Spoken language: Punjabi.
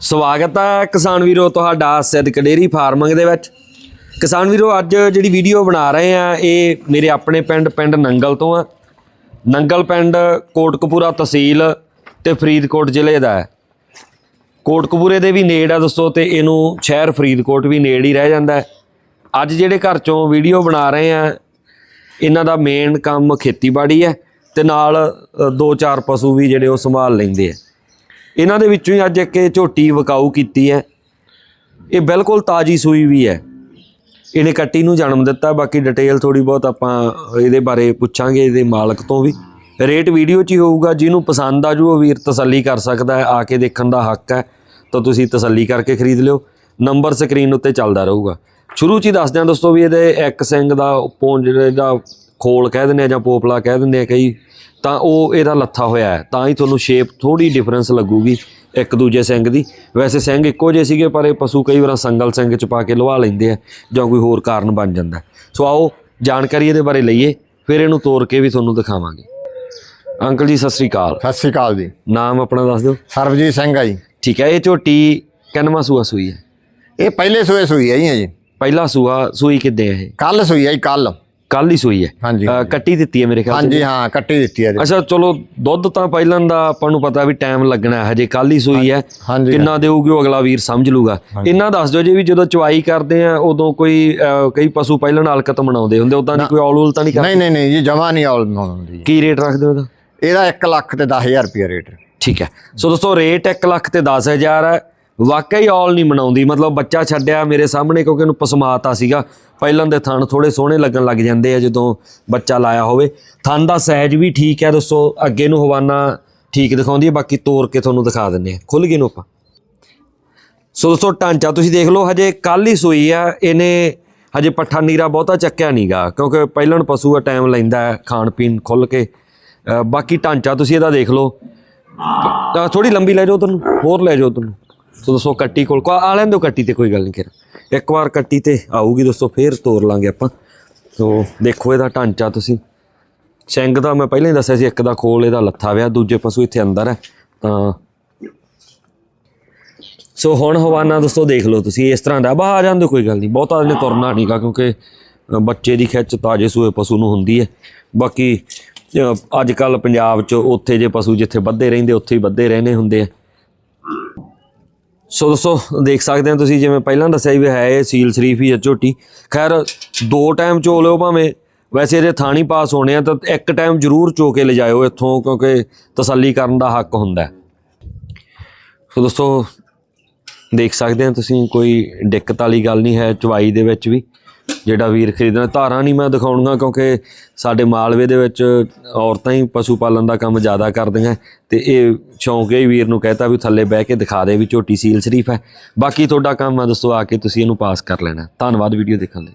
ਸਵਾਗਤ ਹੈ ਕਿਸਾਨ ਵੀਰੋ ਤੁਹਾਡਾ ਸਿੱਧਕ ਡੇਰੀ ਫਾਰਮਿੰਗ ਦੇ ਵਿੱਚ। ਕਿਸਾਨ ਵੀਰੋ, ਅੱਜ ਜਿਹੜੀ ਵੀਡੀਓ ਬਣਾ ਰਹੇ ਆ, ਇਹ ਮੇਰੇ ਆਪਣੇ ਪਿੰਡ ਪਿੰਡ ਨੰਗਲ ਤੋਂ ਆ। ਨੰਗਲ ਪਿੰਡ ਕੋਟਕਪੂਰਾ ਤਹਿਸੀਲ ਤੇ ਫਰੀਦਕੋਟ ਜ਼ਿਲ੍ਹੇ ਦਾ ਹੈ। ਕੋਟਕਪੂਰੇ ਦੇ ਵੀ ਨੇੜ ਆ ਦੋਸਤੋ ਤੇ ਇਹਨੂੰ ਸ਼ਹਿਰ ਫਰੀਦਕੋਟ ਵੀ ਨੇੜ ਹੀ ਰਹਿ ਜਾਂਦਾ ਹੈ। ਅੱਜ ਜਿਹੜੇ ਘਰ ਚੋਂ ਵੀਡੀਓ ਬਣਾ ਰਹੇ ਆ, ਇਹਨਾਂ ਦਾ ਮੇਨ ਕੰਮ ਖੇਤੀਬਾੜੀ ਹੈ ਤੇ ਨਾਲ ਦੋ ਚਾਰ ਪਸ਼ੂ ਵੀ ਜਿਹੜੇ ਉਹ ਸੰਭਾਲ ਲੈਂਦੇ ਆ। ਇਹਨਾਂ ਦੇ ਵਿੱਚੋਂ ਹੀ ਅੱਜ ਇੱਕ ਇਹ ਝੋਟੀ ਵਕਾਊ ਕੀਤੀ ਹੈ। ਇਹ ਬਿਲਕੁਲ ਤਾਜੀ ਸੂਈ ਵੀ ਹੈ। ਇਹਨੇ ਕੱਟੀ ਨੂੰ ਜਨਮ ਦਿੱਤਾ। ਬਾਕੀ ਡਿਟੇਲ ਥੋੜੀ ਬਹੁਤ ਆਪਾਂ ਇਹਦੇ ਬਾਰੇ ਪੁੱਛਾਂਗੇ, ਇਹਦੇ ਮਾਲਕ ਤੋਂ ਵੀ। ਰੇਟ ਵੀਡੀਓ 'ਚ ਹੀ ਹੋਊਗਾ। ਜਿਹਨੂੰ ਪਸੰਦ ਆ ਜੂ, ਉਹ ਵੀਰ ਤਸੱਲੀ ਕਰ ਸਕਦਾ ਹੈ। ਆ ਕੇ ਦੇਖਣ ਦਾ ਹੱਕ ਹੈ। ਤਾਂ ਤੁਸੀਂ ਤਸੱਲੀ ਕਰਕੇ ਖਰੀਦ ਲਿਓ। ਨੰਬਰ ਸਕਰੀਨ ਉੱਤੇ ਚੱਲਦਾ ਰਹੂਗਾ। ਸ਼ੁਰੂ 'ਚ ਹੀ ਦੱਸ ਦਿਆਂ ਦੋਸਤੋ ਵੀ ਇਹਦੇ ਇੱਕ ਸਿੰਘ ਦਾ ਪੌਂਜ ਜਿਹੜਾ ਖੋਲ ਕਹਿ ਦਿੰਦੇ ਆ ਜਾਂ ਪੋਪਲਾ ਕਹਿ ਦਿੰਦੇ ਆ ਕਈ ਤਾਂ ਉਹ ਇਹਦਾ ਲੱਥਾ ਹੋਇਆ ਹੈ। ਤਾਂ ਹੀ ਤੁਹਾਨੂੰ ਸ਼ੇਪ ਥੋੜੀ ਡਿਫਰੈਂਸ ਲੱਗੂਗੀ ਇੱਕ ਦੂਜੇ ਸਿੰਘ ਦੀ। ਵੈਸੇ ਸਿੰਘ ਇੱਕੋ ਜਿਹੇ ਸੀਗੇ ਪਰ ਇਹ ਪਸ਼ੂ ਕਈ ਵਾਰ ਸੰਗਲ ਸਿੰਘ ਚ ਪਾ ਕੇ ਲਵਾ ਲੈਂਦੇ ਆ ਜਾਂ ਕੋਈ ਹੋਰ ਕਾਰਨ ਬਣ ਜਾਂਦਾ। ਸੋ ਆਓ ਜਾਣਕਾਰੀ ਇਹਦੇ ਬਾਰੇ ਲਈਏ ਫਿਰ ਇਹਨੂੰ ਤੋੜ ਕੇ ਵੀ ਤੁਹਾਨੂੰ ਦਿਖਾਵਾਂਗੇ। ਅੰਕਲ ਜੀ ਸਤਿ ਸ੍ਰੀ ਅਕਾਲ। ਸਤਿ ਸ਼੍ਰੀ ਅਕਾਲ ਜੀ। ਨਾਮ ਆਪਣਾ ਦੱਸ ਦਿਓ। ਸਰਬਜੀਤ ਸਿੰਘ ਆ ਜੀ। ਠੀਕ ਹੈ ਇਹ ਝੋਟੀ ਕਿੰਨਵਾਂ ਸੂਆ ਸੂਈ ਹੈ? ਇਹ ਪਹਿਲੇ ਸੂਏ ਸੂਈ ਹੈ ਜੀ ਪਹਿਲਾ ਸੂਆ ਸੂਈ ਕਿੱਦੇ ਹੈ ਇਹ? ਕੱਲ ਸੂਈ ਹੈ ਜੀ ਕੱਲ ਕੱਲ ਹੀ ਸੂਈ ਹੈ। ਕੱਟੀ ਦਿੱਤੀ ਹੈ ਮੇਰੇ ਖਿਆਲ ਹਾਂਜੀ ਹਾਂ ਕੱਟੀ ਦਿੱਤੀ ਹੈ ਅੱਛਾ ਚਲੋ ਦੁੱਧ ਤਾਂ ਪਹਿਲਾਂ ਦਾ ਆਪਾਂ ਨੂੰ ਪਤਾ ਵੀ ਟਾਈਮ ਲੱਗਣਾ ਹੈ ਹਜੇ ਕੱਲ ਹੀ ਸੂਈ ਹੈ। ਕਿੰਨਾ ਦੇਊਗੀ ਉਹ ਅਗਲਾ ਵੀਰ ਸਮਝ ਲੂਗਾ ਇਹਨਾਂ ਦੱਸ ਦਿਓ ਜੀ ਵੀ ਜਦੋਂ ਚਵਾਈ ਕਰਦੇ ਆ ਉਦੋਂ ਕੋਈ ਕਈ ਪਸ਼ੂ ਪਹਿਲਾਂ ਹਲਕਤ ਮਨਾਉਂਦੇ ਹੁੰਦੇ ਉਦਾਂ ਦੀ ਕੋਈ ਔਲ ਤਾਂ ਨਹੀਂ ਕਰਦੇ? ਨਹੀਂ ਨਹੀਂ ਨਹੀਂ ਜੀ ਜਮਾ ਨਹੀਂ ਹੁੰਦੀ ਜੀ। ਕੀ ਰੇਟ ਰੱਖਦੇ ਹੋ ਉਹਦਾ? ਇਹਦਾ 1 ਲੱਖ ਤੇ 10000 ਰੁਪਏ ਰੇਟ ਠੀਕ ਹੈ। ਸੋ ਦੋਸਤੋ ਰੇਟ 1 ਲੱਖ ਤੇ 10000 ਹੈ। ਵਾਕਈ ਔਲ ਨਹੀਂ ਮਨਾਉਂਦੀ। ਮਤਲਬ ਬੱਚਾ ਛੱਡਿਆ ਮੇਰੇ ਸਾਹਮਣੇ ਕਿਉਂਕਿ ਇਹਨੂੰ ਪਸਮਾਤਾ ਸੀਗਾ। ਪਹਿਲਾਂ ਦੇ ਥਣ ਥੋੜੇ ਸੋਹਣੇ ਲੱਗਣ ਲੱਗ ਜਾਂਦੇ ਆ ਜਦੋਂ ਬੱਚਾ ਲਾਇਆ ਹੋਵੇ। ਥਣ ਦਾ ਸਾਈਜ਼ ਵੀ ਠੀਕ ਹੈ ਦੋਸਤੋ। ਅੱਗੇ ਨੂੰ ਹਵਾਨਾ ਠੀਕ ਦਿਖਾਉਂਦੀ ਹੈ। ਬਾਕੀ ਤੋੜ ਕੇ ਤੁਹਾਨੂੰ ਦਿਖਾ ਦਿੰਦੇ ਆ ਖੁੱਲ ਗਏ ਨੂੰ ਆਪਾਂ। ਸੋ ਦੋਸਤੋ, ਢਾਂਚਾ ਤੁਸੀਂ ਦੇਖ ਲਓ। ਹਜੇ ਕੱਲ ਹੀ ਸੂਈ ਆ। ਇਹਨੇ ਹਜੇ ਪੱਠਾ ਨੀਰਾ ਬਹੁਤਾ ਚੱਕਿਆ ਨਹੀਂਗਾ ਕਿਉਂਕਿ ਪਹਿਲਾਂ ਪਸ਼ੂ ਆ ਟਾਈਮ ਲੈਂਦਾ ਖਾਣ ਪੀਣ ਖੁੱਲ ਕੇ। ਬਾਕੀ ਢਾਂਚਾ ਤੁਸੀਂ ਇਹਦਾ ਦੇਖ ਲਓ। ਤਾਂ ਥੋੜੀ ਲੰਬੀ ਲੈ ਜਾਓ ਤੁਹਾਨੂੰ ਹੋਰ ਲੈ ਜਾਓ ਤੁਹਾਨੂੰ ਸੋ ਦੋਸਤੋ, ਕੱਟੀ ਕੋਲ ਕੋ ਆ ਲੈਂਦੋ ਕੱਟੀ ਤੇ, ਕੋਈ ਗੱਲ ਨਹੀਂ ਫਿਰ ਇੱਕ ਵਾਰ ਕੱਟੀ ਤੇ ਆਊਗੀ ਦੋਸਤੋ, ਫੇਰ ਤੋੜ ਲਾਂਗੇ ਆਪਾਂ। ਸੋ ਦੇਖੋ ਇਹਦਾ ਢਾਂਚਾ ਤੁਸੀਂ। ਸਿੰਘ ਦਾ ਮੈਂ ਪਹਿਲਾਂ ਹੀ ਦੱਸਿਆ ਸੀ, ਇੱਕ ਦਾ ਖੋਲ, ਇਹਦਾ ਲੱਥਾ ਵਿਆ, ਦੂਜੇ ਪਸ਼ੂ ਇੱਥੇ ਅੰਦਰ ਹੈ। ਤਾਂ ਸੋ ਹੁਣ ਹਵਾਨਾ ਦੋਸਤੋ, ਦੇਖ ਲਓ ਤੁਸੀਂ, ਇਸ ਤਰ੍ਹਾਂ ਦਾ। ਬਾਹਰ ਆ ਜਾਂਦੇ ਕੋਈ ਗੱਲ ਨਹੀਂ ਬਹੁਤਾ ਇਹਨੇ ਤੁਰਨਾ ਨਹੀਂਗਾ ਕਿਉਂਕਿ ਬੱਚੇ ਦੀ ਖਿੱਚ ਤਾਜੇ ਸੂਏ ਪਸ਼ੂ ਨੂੰ ਹੁੰਦੀ ਹੈ। ਬਾਕੀ ਅੱਜ ਕੱਲ ਪੰਜਾਬ 'ਚ, ਉੱਥੇ ਜੇ ਪਸ਼ੂ ਜਿੱਥੇ ਵੱਧੇ ਰਹਿੰਦੇ, ਉੱਥੇ ਹੀ ਵੱਧੇ ਰਹਿਣੇ ਹੁੰਦੇ ਆ। ਸੋ ਦੋਸਤੋ, ਦੇਖ ਸਕਦੇ ਹੋ ਤੁਸੀਂ, ਜਿਵੇਂ ਪਹਿਲਾਂ ਦੱਸਿਆ ਵੀ ਹੈ ਇਹ ਸੀਲ ਸ਼ਰੀਫ ਹੀ ਹੈ ਝੋਟੀ। ਖੈਰ, ਦੋ ਟਾਈਮ ਚੋ ਲਿਓ ਭਾਵੇਂ। ਵੈਸੇ ਇਹਦੇ ਥਾਣੀ ਪਾਸ ਹੋਣੇ ਆ ਤਾਂ ਇੱਕ ਟਾਈਮ ਜ਼ਰੂਰ ਚੋ ਕੇ ਲਿਜਾਇਓ ਇੱਥੋਂ, ਕਿਉਂਕਿ ਤਸੱਲੀ ਕਰਨ ਦਾ ਹੱਕ ਹੁੰਦਾ ਸੋ ਦੋਸਤੋ ਦੇਖ ਸਕਦੇ ਹੋ ਤੁਸੀਂ, ਕੋਈ ਦਿੱਕਤ ਵਾਲੀ ਗੱਲ ਨਹੀਂ ਹੈ ਚਵਾਈ ਦੇ ਵਿੱਚ ਵੀ। ਜਿਹੜਾ ਵੀਰ ਖਰੀਦਣਾ, ਧਾਰਾਂ ਨਹੀਂ ਮੈਂ ਦਿਖਾਉਣਗਾ ਕਿਉਂਕਿ ਸਾਡੇ ਮਾਲਵੇ ਦੇ ਵਿੱਚ ਔਰਤਾਂ ਹੀ ਪਸ਼ੂ ਪਾਲਣ ਦਾ ਕੰਮ ਜ਼ਿਆਦਾ ਕਰਦੀਆਂ। ਤੇ ਇਹ ਸ਼ੌਂਕ ਹੀ ਵੀਰ ਨੂੰ ਕਹਤਾ ਵੀ ਥੱਲੇ ਬਹਿ ਕੇ ਦਿਖਾ ਦੇ ਵੀ ਝੋਟੀ ਸੀਲ ਸ਼ਰੀਫ ਹੈ। ਬਾਕੀ ਤੁਹਾਡਾ ਕੰਮ ਆ ਦੋਸਤੋ ਆ ਕੇ ਤੁਸੀਂ ਇਹਨੂੰ ਪਾਸ ਕਰ ਲੈਣਾ। ਧੰਨਵਾਦ ਵੀਡੀਓ ਦੇਖਣ ਲਈ।